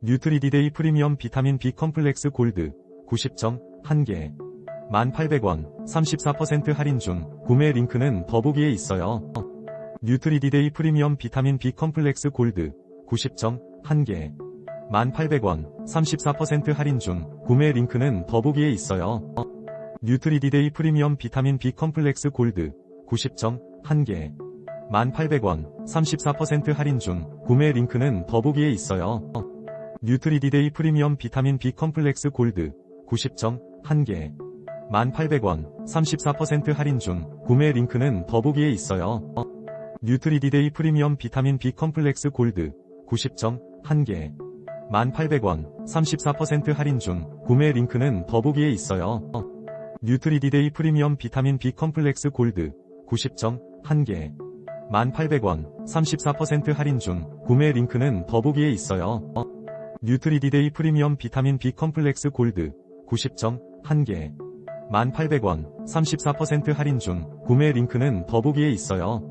뉴트리디데이 프리미엄 비타민 B 컴플렉스 골드 90점 1개 1,800원 34% 할인 중 구매 링크는 더보기에 있어요. 뉴트리디데이 프리미엄 비타민 B 컴플렉스 골드 90점 1개 1,800원 34% 할인 중 구매 링크는 더보기에 있어요. 뉴트리디데이 프리미엄 비타민 B 컴플렉스 골드 90점 1개 1,800원 34% 할인 중 구매 링크는 더보기에 있어요. 뉴트리디데이 프리미엄 비타민 B 컴플렉스 골드 90점 1개 1,800원 34% 할인 중 구매 링크는 더보기에 있어요. 뉴트리디데이 프리미엄 비타민 B 컴플렉스 골드 90점 1개 1,800원 34% 할인 중 구매 링크는 더보기에 있어요. 뉴트리디데이 프리미엄 비타민 B 컴플렉스 골드 90점 1개 1,800원 34% 할인 중 구매 링크는 더보기에 있어요. 뉴트리디데이 프리미엄 비타민 B 컴플렉스 골드 90점 1개 1,800원 34% 할인 중 구매 링크는 더보기에 있어요.